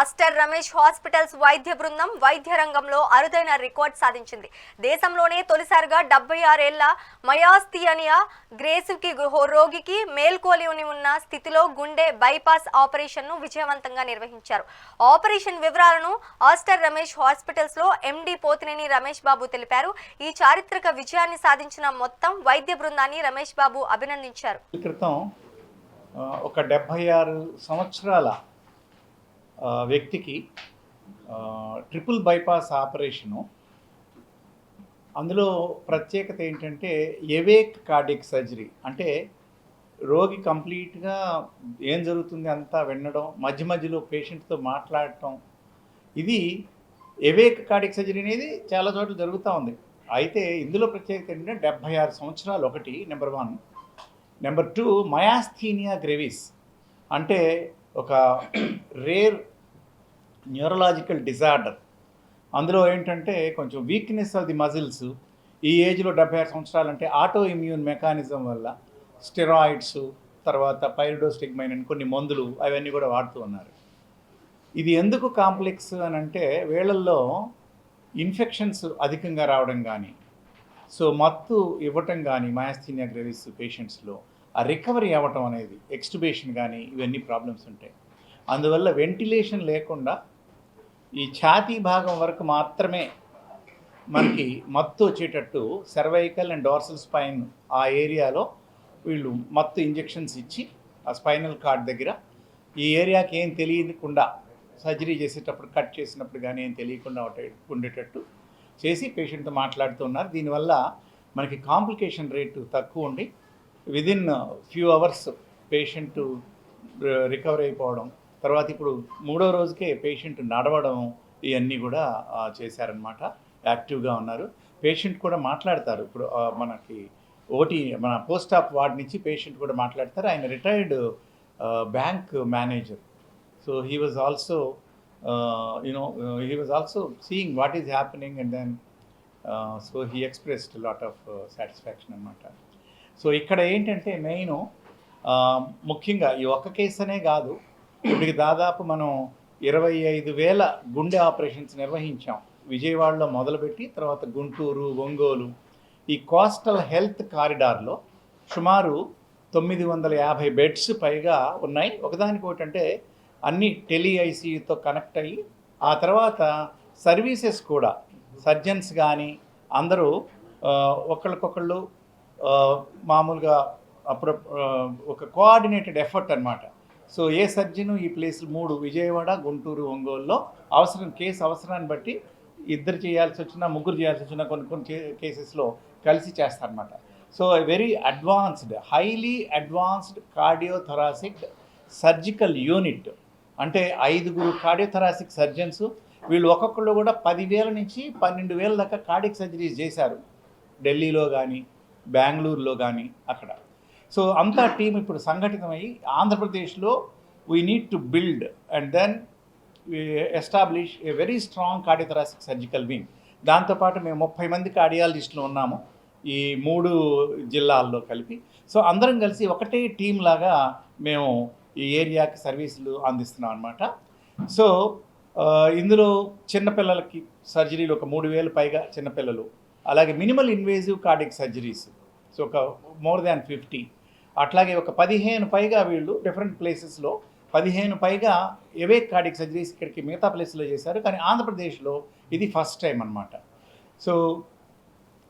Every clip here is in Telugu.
ఆస్టర్ రమేష్ హాస్పిటల్స్ వైద్య బృందం వైద్య రంగంలో అరుదైన రికార్డ్ సాధించింది. దేశంలోనే తొలిసారిగా డెబ్బై ఆరేళ్ళ మయాస్థియనియా గ్రేసుకి రోగికి మేల్కోలిని ఉన్న స్థితిలో గుండె బైపాస్ ఆపరేషన్ను విజయవంతంగా నిర్వహించారు. ఆపరేషన్ వివరాలను ఆస్టర్ రమేష్ హాస్పిటల్స్లో ఎండీ ఎండి పోతినేని రమేష్ బాబు తెలిపారు. ఈ చారిత్రక విజయాన్ని సాధించిన మొత్తం వైద్య బృందాన్ని రమేష్ బాబు అభినందించారు. క్రితం ఒక డెబ్భై ఆరు సంవత్సరాల వ్యక్తికి ట్రిపుల్ బైపాస్ ఆపరేషను. అందులో ప్రత్యేకత ఏంటంటే ఎవేక్ కార్డిక్ సర్జరీ. అంటే రోగి కంప్లీట్గా ఏం జరుగుతుంది అంతా వినడం మధ్య మధ్యలో పేషెంట్తో మాట్లాడటం. ఇది ఎవేక్ కార్డిక్ సర్జరీ అనేది చాలా చోట్ల జరుగుతూ ఉంది. అయితే ఇందులో ప్రత్యేకత ఏంటంటే డెబ్భై ఆరు సంవత్సరాలు ఒకటి number one. Number two myasthenia gravis. అంటే ఒక రేర్ న్యూరలాజికల్ డిజార్డర్. అందులో ఏంటంటే కొంచెం వీక్నెస్ ఆఫ్ ది మజిల్స్ ఈ ఏజ్లో డెబ్బై ఆరు సంవత్సరాలు అంటే ఆటో ఇమ్యూన్ మెకానిజం వల్ల స్టెరాయిడ్స్ తర్వాత పైరిడోస్టిగ్మైన్ అని కొన్ని మందులు అవన్నీ కూడా వాడుతూ ఉన్నారు. ఇది ఎందుకు కాంప్లెక్స్ అని అంటే వేళల్లో ఇన్ఫెక్షన్స్ అధికంగా రావడం కానీ సో మత్తు ఇవ్వటం కానీ మయాస్థీనియా గ్రేవిస్ పేషెంట్స్లో ఆ రికవరీ అవ్వటం అనేది ఎక్స్టుబేషన్ కానీ ఇవన్నీ ప్రాబ్లమ్స్ ఉంటాయి. అందువల్ల వెంటిలేషన్ లేకుండా ఈ ఛాతీ భాగం వరకు మాత్రమే మనకి మత్తు వచ్చేటట్టు సర్వైకల్ అండ్ డోర్సల్ స్పైన్ ఆ ఏరియాలో వీళ్ళు మత్తు ఇంజెక్షన్స్ ఇచ్చి ఆ స్పైనల్ కార్డ్ దగ్గర ఈ ఏరియాకి ఏం తెలియకుండా సర్జరీ చేసేటప్పుడు కట్ చేసినప్పుడు కానీ ఏం తెలియకుండా ఉండేటట్టు చేసి పేషెంట్తో మాట్లాడుతున్నారు దీనివల్ల మనకి కాంప్లికేషన్ రేటు తక్కువ ఉండి within few hours patient recover అయిపోవడం తర్వాత ఇప్పుడు మూడో రోజుకే పేషెంట్ నడవడం ఇవన్నీ కూడా చేశారనమాట యాక్టివ్గా ఉన్నారు. పేషెంట్ కూడా మాట్లాడతారు. ఇప్పుడు మనకి ఓటీ మన పోస్ట్ ఆఫ్ వార్డ్ నుంచి పేషెంట్ కూడా మాట్లాడతారు. ఆయన retired bank manager. So he was also you know he was also seeing what is happening and then so he expressed lot of satisfaction అనమాట సో ఇక్కడ ఏంటంటే మెయిన్ ముఖ్యంగా ఈ ఒక్క కేసు అనే కాదు ఇప్పటికి దాదాపు మనం ఇరవై ఐదు వేల గుండె ఆపరేషన్స్ నిర్వహించాం. విజయవాడలో మొదలుపెట్టి తర్వాత గుంటూరు ఒంగోలు. ఈ కోస్టల్ హెల్త్ కారిడార్లో సుమారు తొమ్మిది వందల యాభై బెడ్స్ పైగా ఉన్నాయి. ఒకదానికొకటి అంటే అన్ని టెలి ఐసీయూతో కనెక్ట్ అయ్యి ఆ తర్వాత సర్వీసెస్ కూడా సర్జన్స్ కానీ అందరూ ఒకళ్ళకొకళ్ళు మామూలుగా అప్పుడు ఒక కోఆర్డినేటెడ్ ఎఫర్ట్ అనమాట సో ఏ సర్జను ఈ ప్లేస్ మూడు విజయవాడ గుంటూరు ఒంగోలులో అవసరం కేసు అవసరాన్ని బట్టి ఇద్దరు చేయాల్సి వచ్చినా ముగ్గురు చేయాల్సి వచ్చినా కొన్ని కొన్ని కేసెస్లో కలిసి చేస్తారనమాట so very advanced highly advanced cardiothoracic surgical unit అంటే ఐదుగురు కార్డియోథరాసిక్ సర్జన్స్ వీళ్ళు ఒక్కొక్కళ్ళు కూడా పదివేల నుంచి పన్నెండు వేల దాకా కార్డిక్ సర్జరీస్ చేశారు. ఢిల్లీలో కానీ బెంగళూరులో కానీ అక్కడ. సో అంతా టీం ఇప్పుడు సంఘటితమై ఆంధ్రప్రదేశ్లో we need to build and then establish a very strong cardiothoracic surgical wing దాంతోపాటు మేము ముప్పై మంది కార్డియాలజిస్టులు ఉన్నాము ఈ మూడు జిల్లాల్లో కలిపి. సో అందరం కలిసి ఒకటే టీం లాగా మేము ఈ ఏరియాకి సర్వీసులు అందిస్తున్నాం అనమాట సో ఇందులో చిన్నపిల్లలకి సర్జరీలు ఒక మూడు వేలు పైగా చిన్నపిల్లలు. అలాగే minimal invasive cardiac surgeries so ఒక మోర్ దాన్ ఫిఫ్టీ అట్లాగే ఒక పదిహేను పైగా వీళ్ళు డిఫరెంట్ ప్లేసెస్లో పదిహేను పైగా ఎవే కార్డిక్ సర్జరీస్ ఇక్కడికి మిగతా ప్లేస్లో చేశారు. కానీ ఆంధ్రప్రదేశ్లో ఇది ఫస్ట్ టైం అనమాట సో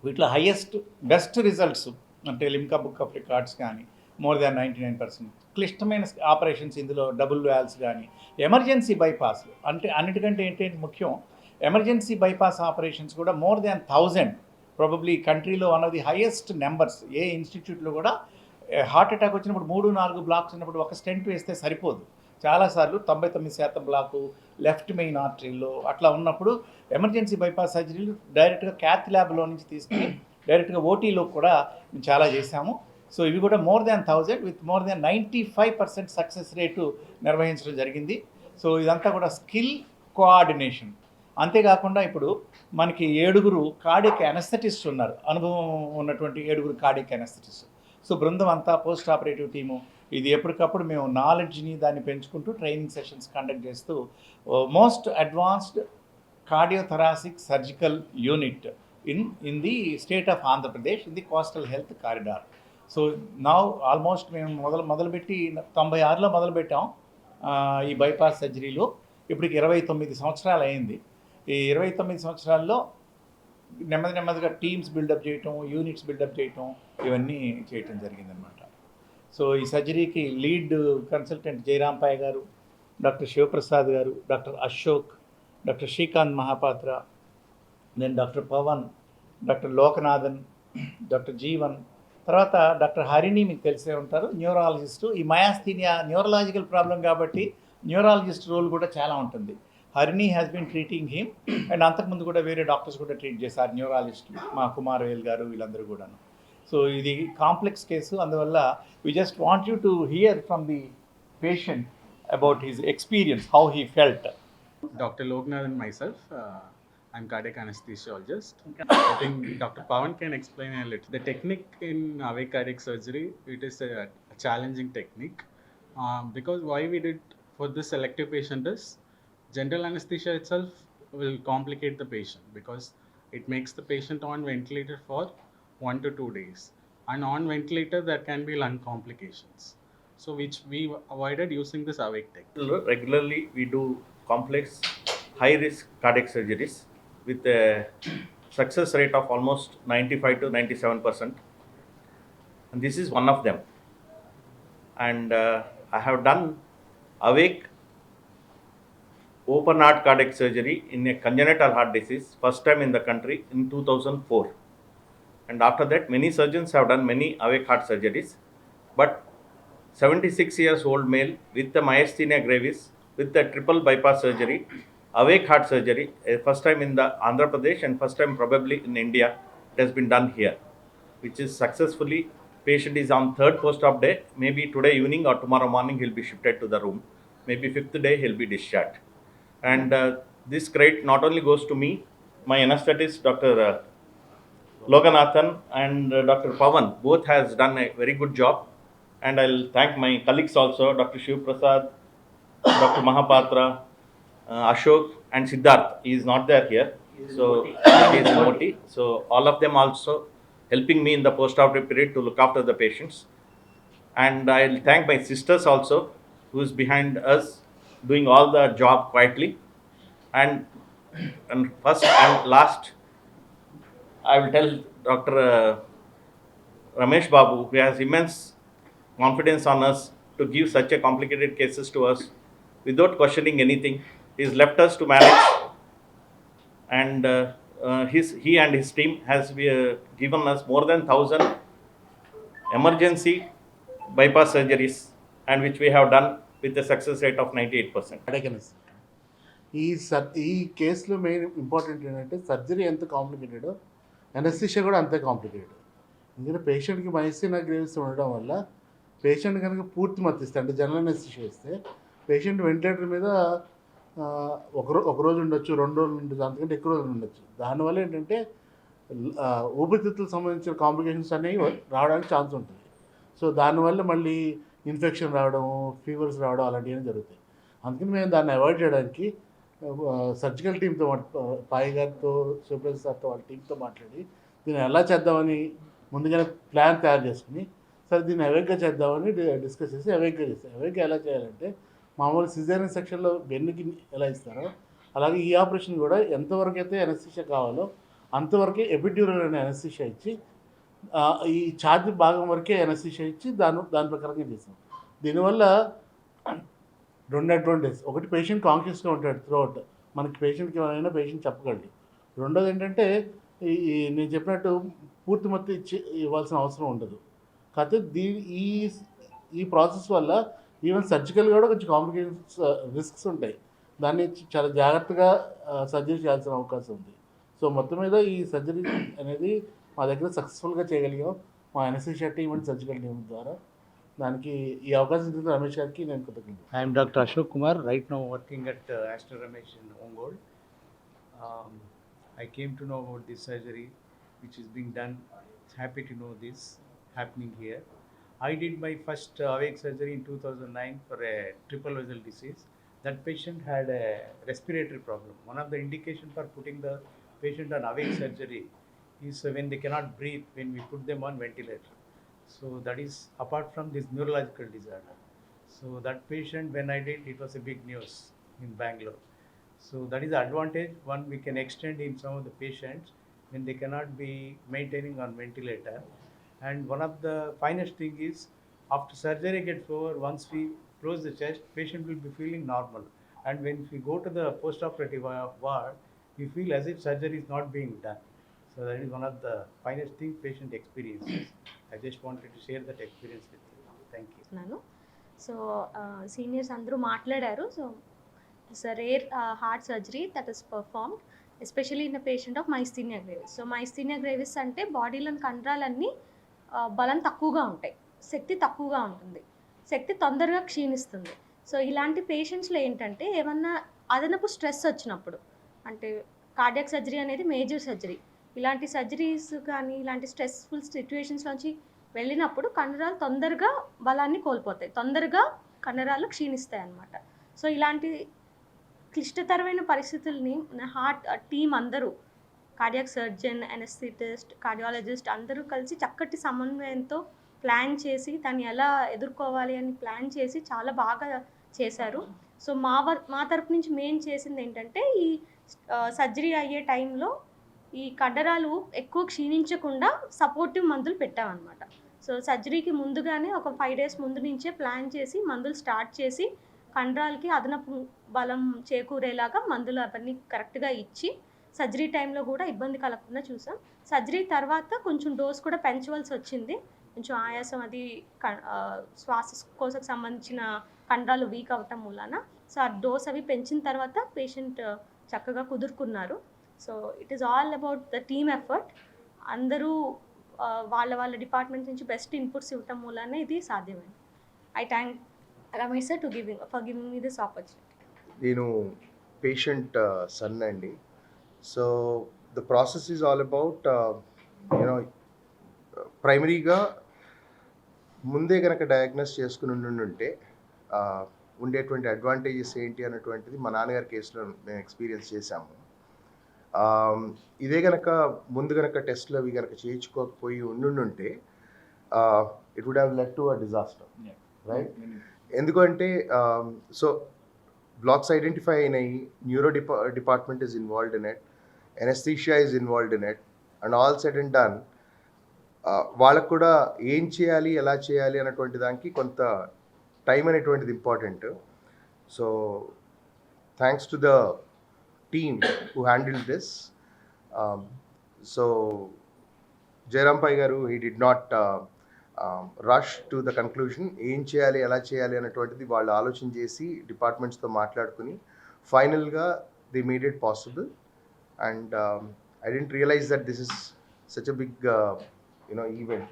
వీటిలో హయ్యెస్ట్ బెస్ట్ రిజల్ట్స్ అంటే లిమ్కా బుక్ ఆఫ్ రికార్డ్స్ కానీ more than ninety nine percent క్లిష్టమైన ఆపరేషన్స్ ఇందులో డబుల్ వ్యాల్స్ కానీ ఎమర్జెన్సీ బైపాస్ అంటే అన్నిటికంటే ఏంటంటే ముఖ్యం ఎమర్జెన్సీ బైపాస్ ఆపరేషన్స్ కూడా మోర్ దాన్ థౌజండ్ ప్రాబబ్లీ కంట్రీలో one of the highest numbers a ఇన్స్టిట్యూట్లో కూడా హార్ట్ అటాక్ వచ్చినప్పుడు మూడు నాలుగు బ్లాక్స్ ఉన్నప్పుడు ఒక స్టెంట్ వేస్తే సరిపోదు. చాలాసార్లు తొంభై తొమ్మిది శాతం బ్లాకు లెఫ్ట్ మెయిన్ ఆర్టరీలో అట్లా ఉన్నప్పుడు ఎమర్జెన్సీ బైపాస్ సర్జరీలు డైరెక్ట్గా క్యాత్ ల్యాబ్లో నుంచి తీసుకుని డైరెక్ట్గా ఓటీలో కూడా మేము చాలా చేశాము. సో ఇవి కూడా more than thousand with more than ninety five percent success rate నిర్వహించడం జరిగింది. సో ఇదంతా కూడా స్కిల్ కోఆర్డినేషన్. అంతేకాకుండా ఇప్పుడు మనకి ఏడుగురు కార్డియక్ అనస్థెటిస్ట్ ఉన్నారు. అనుభవం ఉన్నటువంటి ఏడుగురు కార్డియక్ అనస్థెటిస్ట్ సో బృందం అంతా పోస్ట్ ఆపరేటివ్ టీము. ఇది ఎప్పటికప్పుడు మేము నాలెడ్జ్ని దాన్ని పెంచుకుంటూ ట్రైనింగ్ సెషన్స్ కండక్ట్ చేస్తూ most advanced cardiothoracic surgical unit in in the state of Andhra Pradesh in the coastal health corridor. So నా ఆల్మోస్ట్ మేము మొదలు మొదలుపెట్టి తొంభై ఆరులో మొదలుపెట్టాం ఈ బైపాస్ సర్జరీలు. ఇప్పటికి ఇరవై తొమ్మిది సంవత్సరాలు అయింది. ఈ ఇరవై తొమ్మిది సంవత్సరాల్లో నెమ్మది నెమ్మదిగా టీమ్స్ బిల్డప్ చేయటం యూనిట్స్ బిల్డప్ చేయటం ఇవన్నీ చేయటం జరిగిందనమాట సో ఈ సర్జరీకి లీడ్ కన్సల్టెంట్ జయరాంపాయ్ గారు డాక్టర్ శివప్రసాద్ గారు doctor Ashok doctor Srikanth Mahapatra then doctor Pavan doctor Lokanathan doctor Jeevan తర్వాత డాక్టర్ హరిణి మీకు తెలిసే ఉంటారు న్యూరాలజిస్టు. ఈ మయాస్థీనియా న్యూరలాజికల్ ప్రాబ్లం కాబట్టి న్యూరాలజిస్ట్ రోల్ కూడా చాలా ఉంటుంది. Harini has been treating him and అంతకుముందు కూడా వేరే డాక్టర్స్ కూడా ట్రీట్ చేశారు న్యూరాలజిస్ట్ మా కుమార్ వేల్ గారు వీళ్ళందరూ కూడా సో ఇది కాంప్లెక్స్ కేసు అందువల్ల we just want you to hear from the patient about his experience how he felt doctor Loknathan myself I'm cardiac anaesthesiologist think doctor Pavan can explain little the technique in awake cardiac surgery it is challenging technique because we avoid it for the selective patient is general anesthesia itself will complicate the patient because it makes the patient on ventilator for one to two days. And on ventilator, there can be lung complications. So, which we avoided using this awake technique. regularly we do complex high risk cardiac surgeries with a success rate of almost 95 to 97 percent and this is one of them and uh, i have done awake open heart cardiac surgery in a congenital heart disease first time in the country in 2004 and after that many surgeons have done many awake heart surgeries but 76 years old male with the myasthenia gravis with the triple bypass surgery, awake heart surgery, first time in the Andhra Pradesh and first time probably in India. It has been done here, which is successfully. Patient is on third post-op day. Maybe today evening or tomorrow morning he'll be shifted to the room. Maybe fifth day he'll be discharged. And uh, this credit not only goes to me, my anesthetist Dr. Uh, Loganathan and uh, Dr. Pavan both has done a very good job and I'll thank my colleagues also, Dr. Shiv Prasad, Dr. Mahapatra, uh, Ashok, and Siddharth. He is not there here, so he is in OT. So all of them also helping me in the post-operative period to look after the patients. And I'll thank my sisters also, who is behind us, doing all the job quietly. And and first and last, I will tell Dr. Uh, Ramesh Babu, who has immense confidence on us to give such a complicated cases to us without questioning anything. He's left us to manage, and uh, uh, his he and his team has uh, given us more than thousand emergency bypass surgeries, and which we have done with a success rate of 98%. అడగనస్ ఈ సర్ ఈ కేసులో మెయిన్ ఇంపార్టెంట్ ఏంటంటే సర్జరీ ఎంత కాంప్లికేటెడో? అనస్థిషియా కూడా అంతే కాంప్లికేటెడ్. ఎందుకంటే పేషెంట్కి మైసీనా గ్రేవ్స్ ఉండడం వల్ల పేషెంట్ కనుక పూర్తి మత్తిస్తే అంటే జనరల్ అనస్థిషియా ఇస్తే పేషెంట్ వెంటిలేటర్ మీద ఒక ఒక రోజు ఉండొచ్చు రెండు రోజులు ఉండొచ్చు అంతకంటే ఎక్కువ రోజులు ఉండొచ్చు. దానివల్ల ఏంటంటే ఊపిరితిత్తులకు సంబంధించిన కాంప్లికేషన్స్ అనేవి రావడానికి ఛాన్స్ ఉంటుంది. సో దానివల్ల మళ్ళీ ఇన్ఫెక్షన్ రావడం ఫీవర్స్ రావడం అలాంటివన్నీ జరుగుతాయి. అందుకని మేము దాన్ని అవాయిడ్ చేయడానికి సర్జికల్ టీంతో పాయి గారితో సూపర్ సార్తో వాళ్ళ టీంతో మాట్లాడి దీన్ని ఎలా చేద్దామని ముందుగానే ప్లాన్ తయారు చేసుకుని సరే దీన్ని అవేగ్గా చేద్దామని డిస్కస్ చేసి అవేగ్గా చేస్తాం. అవేగ్గా ఎలా చేయాలంటే మామూలు సిజేరియన్ సెక్షన్లో వెన్నుకి ఎలా ఇస్తారో అలాగే ఈ ఆపరేషన్ కూడా ఎంతవరకు అయితే ఎనస్థిషియా కావాలో అంతవరకే ఎపిడ్యూరల్ అనే ఎనస్థిషియా ఇచ్చి ఈ ఛార్జ్ భాగం వరకే ఎనస్థిషియా ఇచ్చి దాని దాని ప్రకారంగా చేసాం దీనివల్ల రెండు అడ్వాంటేజ్ ఒకటి పేషెంట్ కాన్షియస్గా ఉంటాడు త్రూఅవుట్ మనకి పేషెంట్కి ఏమైనా పేషెంట్ చెప్పగలడు. రెండోది ఏంటంటే ఈ ఈ నేను చెప్పినట్టు పూర్తి మొత్తం ఇచ్చి ఇవ్వాల్సిన అవసరం ఉండదు. కాకపోతే దీ ఈ ఈ ప్రాసెస్ వల్ల ఈవెన్ సర్జికల్ కూడా కొంచెం కాంప్లికేషన్స్ రిస్క్స్ ఉంటాయి. దాన్ని చాలా జాగ్రత్తగా సర్జరీ చేయాల్సిన అవకాశం ఉంది. సో మొత్తం మీద ఈ సర్జరీ అనేది మా దగ్గర సక్సెస్ఫుల్గా చేయగలిగాం మా NSS Shetty event surgical team ద్వారా. దానికి ఈ అవకాశం ఇచ్చిన రమేష్ గారికి నేను కృతజ్ఞత. I'm doctor Ashok Kumar right now working at Aster Ramesh in Ongole I came to know about this surgery which is being done happy to know this happening here I did my first awake surgery in two thousand nine for a triple vessel disease that patient had a respiratory problem one of the indication for putting the patient on awake surgery is when they cannot breathe when we put them on ventilator. So that is apart from this neurological disorder. So that patient when I did it was a big news in Bangalore. So that is the advantage. One we can extend in some of the patients when they cannot be maintaining on ventilator. And one of the finest thing is after surgery gets over, once we close the chest, patient will be feeling normal. And when we go to the post-operative ward, we feel as if surgery is not being done. So that is one of the finest thing patient experiences. I just wanted to share that experience with you. Thank you. So seniors అందరూ మాట్లాడారు. So it's a rare heart surgery that is performed especially in the patient of myasthenia gravis. So myasthenia gravis అంటే బాడీలోని కండరాలన్నీ బలం తక్కువగా ఉంటాయి. శక్తి తక్కువగా ఉంటుంది. శక్తి తొందరగా క్షీణిస్తుంది. సో ఇలాంటి పేషెంట్స్లో ఏంటంటే ఏమన్నా అదనపు స్ట్రెస్ వచ్చినప్పుడు అంటే కార్డియాక్ సర్జరీ అనేది మేజర్ సర్జరీ. ఇలాంటి సర్జరీస్ కానీ ఇలాంటి స్ట్రెస్ఫుల్ సిచ్యువేషన్స్ నుంచి వెళ్ళినప్పుడు కండరాలు తొందరగా బలాన్ని కోల్పోతాయి. తొందరగా కండరాలు క్షీణిస్తాయి అన్నమాట సో ఇలాంటి క్లిష్టతరమైన పరిస్థితుల్ని హార్ట్ టీం అందరూ కార్డియాక్ సర్జన్ అనస్థిటిస్ట్ కార్డియాలజిస్ట్ అందరూ కలిసి చక్కటి సమన్వయంతో ప్లాన్ చేసి దాన్ని ఎలా ఎదుర్కోవాలి అని ప్లాన్ చేసి చాలా బాగా చేశారు. సో మా వ- మా తరపు నుంచి మెయిన్ చేసింది ఏంటంటే ఈ సర్జరీ అయ్యే టైంలో ఈ కండరాలు ఎక్కువ క్షీణించకుండా సపోర్టివ్ మందులు పెట్టామన్నమాట. సో సర్జరీకి ముందుగానే ఒక ఫైవ్ డేస్ ముందు నుంచే ప్లాన్ చేసి మందులు స్టార్ట్ చేసి కండరాలకి అదనపు బలం చేకూరేలాగా మందులు అవన్నీ కరెక్ట్గా ఇచ్చి సర్జరీ టైంలో కూడా ఇబ్బంది కలగకుండా చూసాం. సర్జరీ తర్వాత కొంచెం డోస్ కూడా పెంచవలసి వచ్చింది. కొంచెం ఆయాసం అది క- శ్వాస శ్వాసకోశకు సంబంధించిన కండరాలు వీక్ అవటం మూలాన సో ఆ డోస్ అవి పెంచిన తర్వాత పేషెంట్ చక్కగా కుదురుకున్నారు. So it is all about the team effort అందరూ వాళ్ళ వాళ్ళ డిపార్ట్మెంట్ నుంచి బెస్ట్ ఇన్పుట్స్ ఇవ్వటం మూలానే ఇది సాధ్యమైంది. I thank Ramesh sir to giving for giving me this opportunity నేను పేషెంట్ సన్ అండి. So the process is all about you know ప్రైమరీగా ముందే కనుక డయాగ్నోస్ చేసుకుని ఉండుంటే ఉండేటువంటి అడ్వాంటేజెస్ ఏంటి అన్నటువంటిది మా నాన్నగారి కేసులో మేము ఎక్స్పీరియన్స్ చేశాము. ఇదే కనుక ముందు కనుక టెస్ట్లు అవి కనుక చేయించుకోకపోయి ఉండుంటే it would have let to a disaster right ఎందుకంటే సో బ్లాక్స్ ఐడెంటిఫై అయినాయి neuro depa department is involved in it anaesthesia is involved in it and all said and done వాళ్ళకు కూడా ఏం చేయాలి ఎలా చేయాలి అన్నటువంటి దానికి కొంత టైం అనేటువంటిది important so thanks to the team who handle this so Jayaram Pai garu he did not rush to the conclusion ఏం చేయాలి ఎలా చేయాలి అనేటువంటిది వాళ్ళు ఆలోచన చేసి డిపార్ట్మెంట్స్తో మాట్లాడుకుని ఫైనల్గా they made it possible and I didn't realise that this is such a big you know event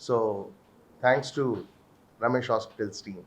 so thanks to Ramesh hospitals team